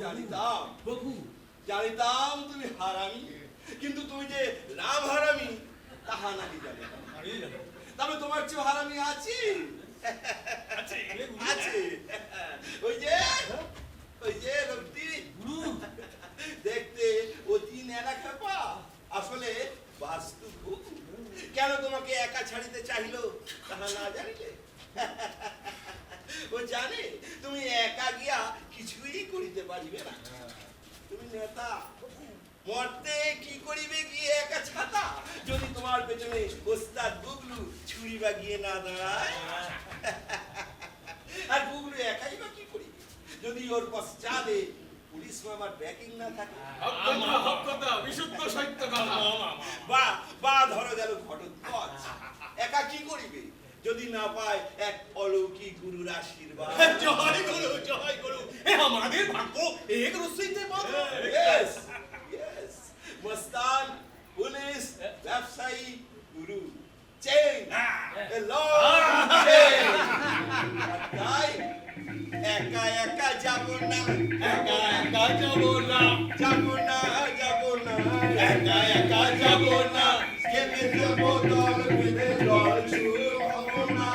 জানিতাম প্রভু জানিতাম তুমি হারামি কিন্তু তুমি যে নাম হারামি তাহা নাকি জানিতাম তবে তোমার চেয়ে হারামি আছি। আছে আছে। ওই যে ওই যে লোকটি গুরু। দেখতে অতি ন্যাড়া খেপা। আসলে বাস্তু কেন তোমাকে একা ছাড়িতে চাইলো তাহা না জানিলে? ও জানে, তুমি একা গিয়া কিছুই করিতে পারিবে না। তুমি নেতা, মরতে কি করিবে গিয়ে একা ছাতা? যদি তোমার পেছনে ওস্তাদ বুগলু ছুরি বা গিয়ে না দাঁড়ায়? আর বুগলু একাই বা কি করিবে? যদি ওর পশ্চাদে পুলিশ মামার ব্যাকিং না থাকে? বিশুদ্ধ সত্য বা বা ধরো গেল ঘটোৎকচ। একা কি করিবে? যদি না পায় এক অলৌকিক গুরুর আশীর্বাদ। জয় গুরু জয় গুরু। এ আমাদের ভাগ্য এক রসইতে মাত্র yes yes মস্তান পুলিশ ব্যবসায়ী গুরু। চেন chain তাই একা একা যাব না। একা একা যাব না। যাব না যাব না। একা একা যাব না। কেমে যাব চুর